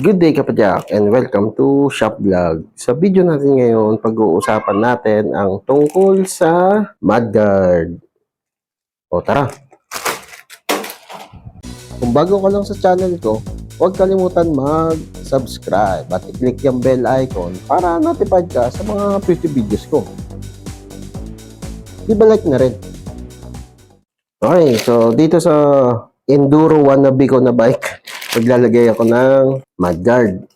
Good day kapadyak and welcome to Shop Vlog. Sa video natin ngayon, pag-uusapan natin ang tungkol sa Mudguard. O tara! Kung bago ka lang sa channel ko, huwag kalimutan mag-subscribe at i-click yung bell icon para notified ka sa mga future videos ko. Di ba like na rin? Okay, so dito sa Enduro wannabe ko na bike, maglalagay ako ng mudguard.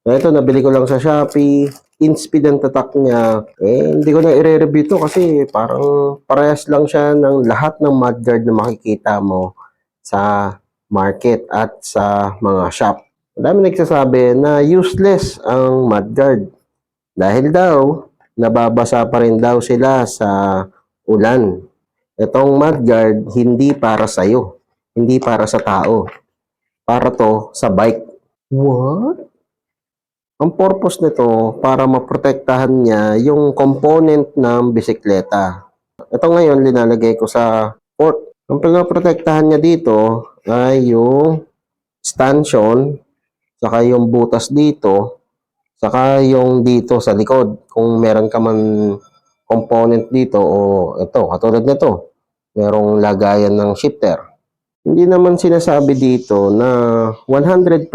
So, ito, nabili ko lang sa Shopee. In-speed ang tatak niya. Eh, hindi ko na i-review to kasi parang parehas lang siya ng lahat ng mudguard na makikita mo sa market at sa mga shop. Ang dami nagsasabi na useless ang mudguard. Dahil daw, nababasa pa rin daw sila sa ulan. Itong mudguard, hindi para sa'yo. Hindi para sa tao. Para to sa bike. What? Ang purpose nito, para maprotektahan niya yung component ng bisikleta. Ito ngayon, linalagay ko sa port. Ang pinaprotektahan niya dito ay yung stanchion, saka yung butas dito, saka yung dito sa likod. Kung meron ka man component dito o ito, katulad nito, merong lagayan ng shifter. Hindi naman sinasabi dito na 100%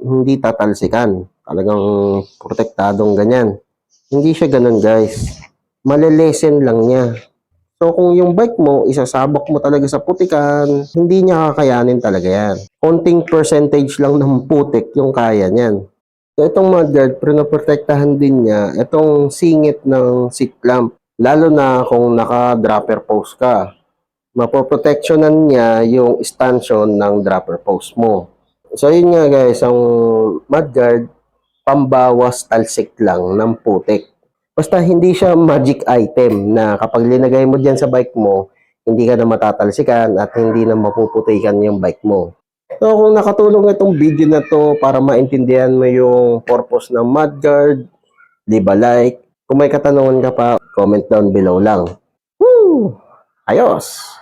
hindi tatalsikan. Talagang protektadong ganyan. Hindi siya ganun guys. Malelesen lang niya. So kung yung bike mo, isasabak mo talaga sa putikan, hindi niya kakayanin talaga yan. Konting percentage lang ng putik yung kaya niyan. So itong mudguard, pinoprotektahan din niya itong singit ng seat clamp. Lalo na kung naka-dropper post ka mapoproteksyonan niya yung stanchion ng dropper post mo. So yun nga guys, ang mudguard, pambawas talsik lang ng putik. Basta hindi siya magic item na kapag linagay mo dyan sa bike mo, hindi ka na matatalsikan at hindi na mapuputikan yung bike mo. So kung nakatulong itong video na to para maintindihan mo yung purpose ng mudguard, di ba like? Kung may katanungan ka pa, comment down below lang. Woo! Ayos!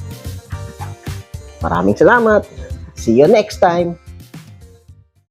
Maraming salamat. See you next time.